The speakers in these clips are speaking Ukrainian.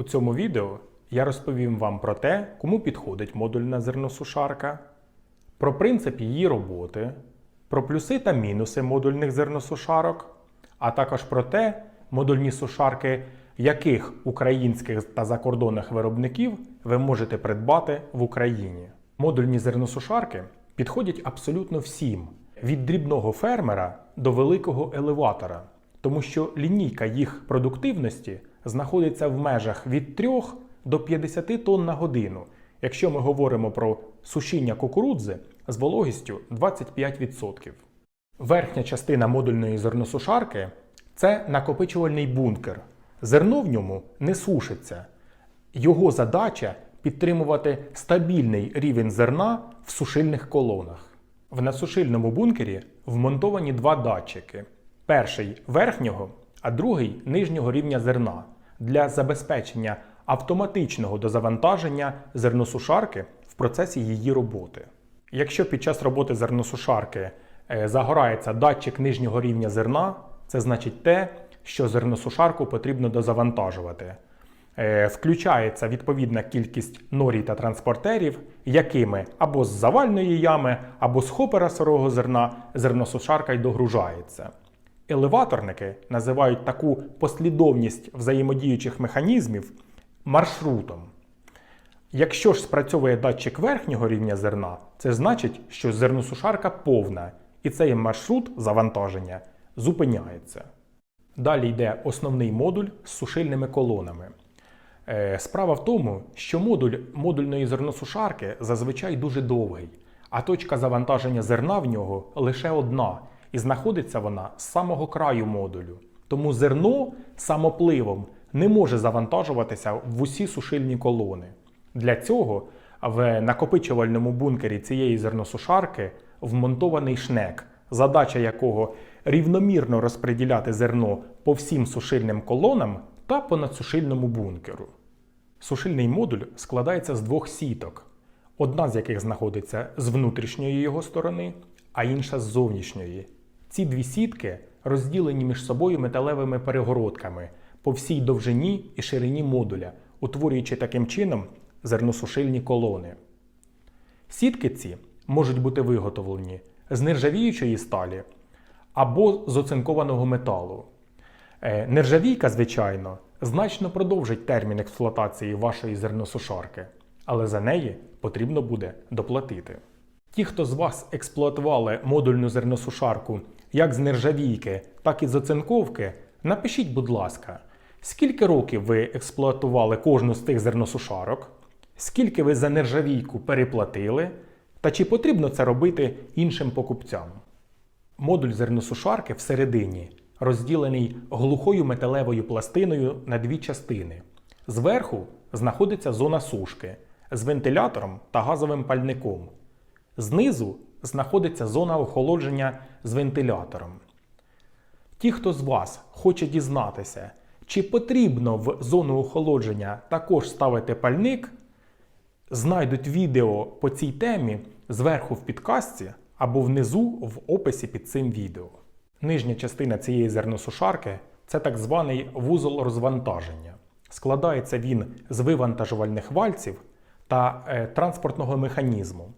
У цьому відео я розповім вам про те, кому підходить модульна зерносушарка, про принцип її роботи, про плюси та мінуси модульних зерносушарок, а також про те, модульні сушарки яких українських та закордонних виробників ви можете придбати в Україні. Модульні зерносушарки підходять абсолютно всім від дрібного фермера до великого елеватора, тому що лінійка їх продуктивності знаходиться в межах від 3 до 50 тонн на годину, якщо ми говоримо про сушіння кукурудзи з вологістю 25%. Верхня частина модульної зерносушарки це накопичувальний бункер. Зерно в ньому не сушиться. Його задача підтримувати стабільний рівень зерна в сушильних колонах. В насушильному бункері вмонтовані два датчики: перший верхнього, а другий нижнього рівня зерна для забезпечення автоматичного дозавантаження зерносушарки в процесі її роботи. Якщо під час роботи зерносушарки е, загорається датчик нижнього рівня зерна, це значить те, що зерносушарку потрібно дозавантажувати. Е, Включається відповідна кількість норій та транспортерів, якими або з завальної ями, або з хопера сирого зерна зерносушарка й догружається. Елеваторники називають таку послідовність взаємодіючих механізмів маршрутом. Якщо ж спрацьовує датчик верхнього рівня зерна, це значить, що зерносушарка повна, і цей маршрут завантаження зупиняється. Далі йде основний модуль з сушильними колонами. Е, Справа в тому, що модуль модульної зерносушарки зазвичай дуже довгий, а точка завантаження зерна в нього лише одна, і знаходиться вона з самого краю модулю. Тому зерно самопливом не може завантажуватися в усі сушильні колони. Для цього в накопичувальному бункері цієї зерносушарки вмонтований шнек, задача якого рівномірно розподіляти зерно по всім сушильним колонам та по надсушильному бункеру. Сушильний модуль складається з двох сіток, одна з яких знаходиться з внутрішньої його сторони, а інша з зовнішньої. Ці дві сітки розділені між собою металевими перегородками по всій довжині і ширині модуля, утворюючи таким чином зерносушильні колони. Сітки ці можуть бути виготовлені з нержавіючої сталі або з оцинкованого металу. Е, Нержавійка, звичайно, значно продовжить термін експлуатації вашої зерносушарки, але за неї потрібно буде доплатити. Ті, хто з вас експлуатували модульну зерносушарку як з нержавійки, так і з оцинковки, напишіть, будь ласка, скільки років ви експлуатували кожну з тих зерносушарок, скільки ви за нержавійку переплатили, та чи потрібно це робити іншим покупцям. Модуль зерносушарки всередині розділений глухою металевою пластиною на дві частини. Зверху знаходиться зона сушки з вентилятором та газовим пальником. Знизу знаходиться зона охолодження з вентилятором. Ті, хто з вас хоче дізнатися, чи потрібно в зону охолодження також ставити пальник, знайдуть відео по цій темі зверху в підкастці або внизу в описі під цим відео. Нижня частина цієї зерносушарки це так званий вузол розвантаження. Складається він з вивантажувальних вальців та е, транспортного механізму.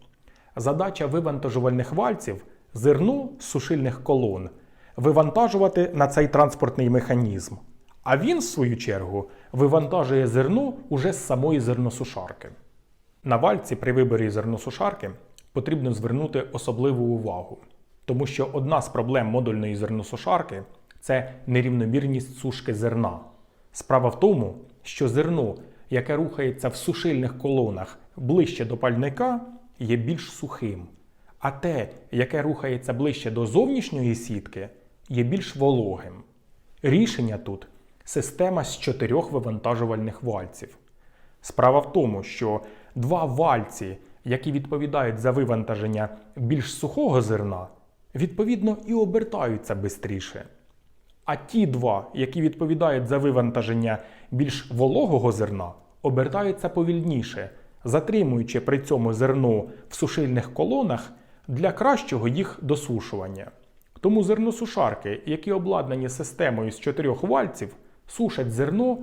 Задача вивантажувальних вальців зерно з сушильних колон вивантажувати на цей транспортний механізм. А він, в свою чергу, вивантажує зерно уже з самої зерносушарки. На вальці при виборі зерносушарки потрібно звернути особливу увагу, тому що одна з проблем модульної зерносушарки це нерівномірність сушки зерна. Справа в тому, що зерно, яке рухається в сушильних колонах ближче до пальника, є більш сухим, а те, яке рухається ближче до зовнішньої сітки, є більш вологим. Рішення тут система з чотирьох вивантажувальних вальців. Справа в тому, що два вальці, які відповідають за вивантаження більш сухого зерна, відповідно і обертаються швидше. А ті два, які відповідають за вивантаження більш вологого зерна, обертаються повільніше, затримуючи при цьому зерно в сушильних колонах для кращого їх досушування. Тому зерносушарки, які обладнані системою з чотирьох вальців, сушать зерно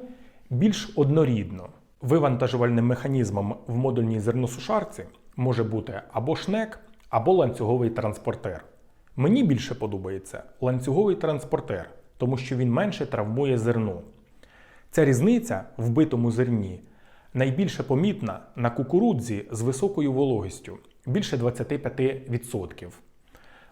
більш однорідно. Вивантажувальним механізмом в модульній зерносушарці може бути або шнек, або ланцюговий транспортер. Мені більше подобається ланцюговий транспортер, тому що він менше травмує зерно. Ця різниця в битому зерні найбільше помітна на кукурудзі з високою вологістю більше 25%.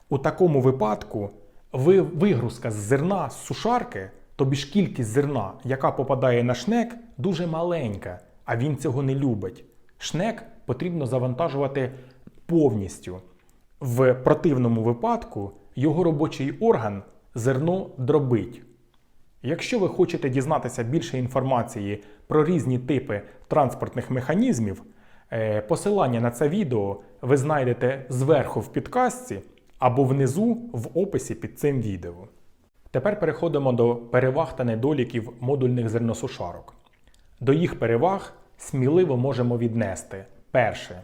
У такому випадку вигрузка з зерна з сушарки, тобі ж кількість зерна, яка попадає на шнек, дуже маленька, а він цього не любить. Шнек потрібно завантажувати повністю. В противному випадку його робочий орган зерно дробить. Якщо ви хочете дізнатися більше інформації про різні типи транспортних механізмів, е, посилання на це відео ви знайдете зверху в підкастці або внизу в описі під цим відео. Тепер переходимо до переваг та недоліків модульних зерносушарок. До їх переваг сміливо можемо віднести перше.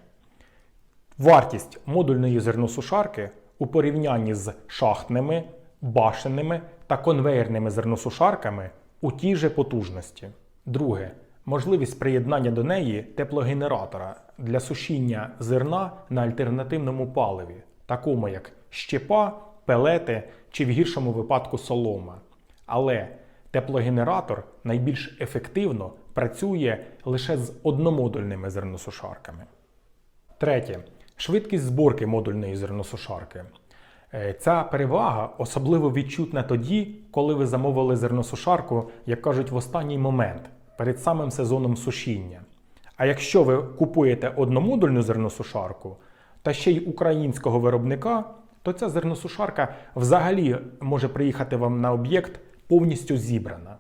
Вартість модульної зерносушарки у порівнянні з шахтними, башенними та конвейерними зерносушарками у тій же потужності. Друге. Можливість приєднання до неї теплогенератора для сушіння зерна на альтернативному паливі, такому як щепа, пелети чи в гіршому випадку солома. Але теплогенератор найбільш ефективно працює лише з одномодульними зерносушарками. Третє. Швидкість зборки модульної зерносушарки. Е, Ця перевага особливо відчутна тоді, коли ви замовили зерносушарку, як кажуть, в останній момент перед самим сезоном сушіння. А якщо ви купуєте одномодульну зерносушарку та ще й українського виробника, то ця зерносушарка взагалі може приїхати вам на об'єкт повністю зібрана.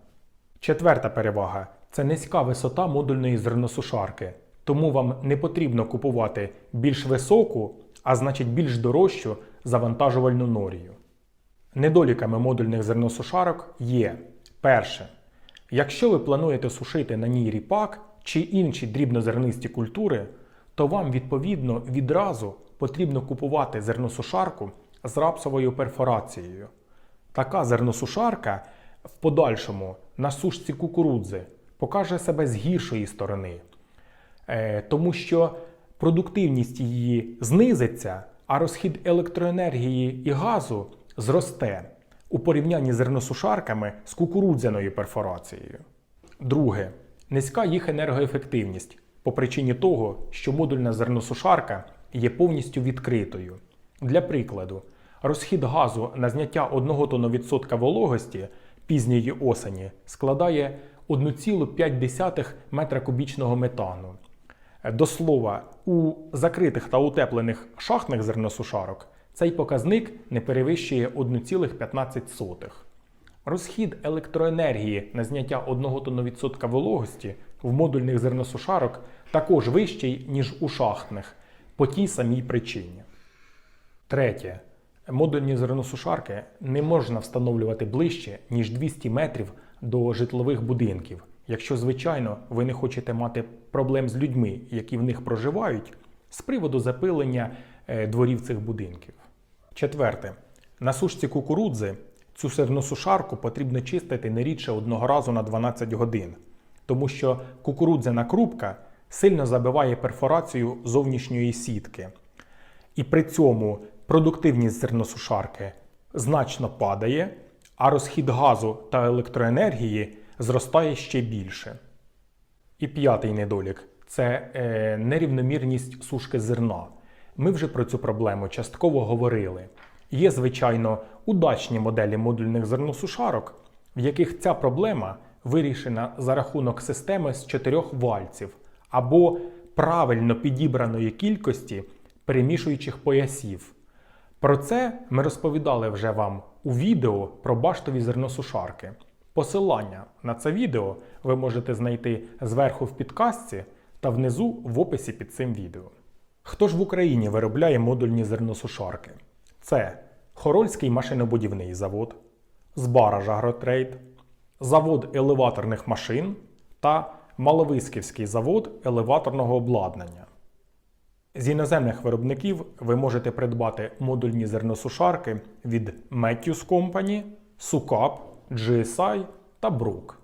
Четверта перевага це низька висота модульної зерносушарки, тому вам не потрібно купувати більш високу, а значить більш дорожчу завантажувальну норію. Недоліками модульних зерносушарок є перше. Якщо ви плануєте сушити на ній ріпак чи інші дрібнозернисті культури, то вам відповідно відразу потрібно купувати зерносушарку з рапсовою перфорацією. Така зерносушарка в подальшому на сушці кукурудзи покаже себе з гіршої сторони, Е, тому що продуктивність її знизиться, а розхід електроенергії і газу зросте у порівнянні з зерносушарками з кукурудзяною перфорацією. Друге, низька їх енергоефективність по причині того, що модульна зерносушарка є повністю відкритою. Для прикладу, розхід газу на зняття 1 тонновідсотка вологості пізньої осені складає 1,5 метра кубічного метану. До слова, у закритих та утеплених шахтних зерносушарок цей показник не перевищує 1,15. Розхід електроенергії на зняття 1 тонновідсотка вологості в модульних зерносушарок також вищий, ніж у шахтних, по тій самій причині. Третє. Модульні зерносушарки не можна встановлювати ближче, ніж 200 метрів до житлових будинків, якщо, звичайно, ви не хочете мати проблем з людьми, які в них проживають, з приводу запилення е, дворів цих будинків. Четверте. На сушці кукурудзи цю зерносушарку потрібно чистити не рідше одного разу на 12 годин, тому що кукурудзяна крупка сильно забиває перфорацію зовнішньої сітки. І при цьому продуктивність зерносушарки значно падає, а розхід газу та електроенергії зростає ще більше. І п'ятий недолік це е, нерівномірність сушки зерна. Ми вже про цю проблему частково говорили. Є, звичайно, удачні моделі модульних зерносушарок, в яких ця проблема вирішена за рахунок системи з чотирьох вальців або правильно підібраної кількості перемішуючих поясів. Про це ми розповідали вже вам у відео про баштові зерносушарки. Посилання на це відео ви можете знайти зверху в підкастці та внизу в описі під цим відео. Хто ж в Україні виробляє модульні зерносушарки? Це Хорольський машинобудівний завод, Збараж Агротрейд, завод елеваторних машин та Маловисківський завод елеваторного обладнання. З іноземних виробників ви можете придбати модульні зерносушарки від Matthews Company, Sukap, GSI та Brook.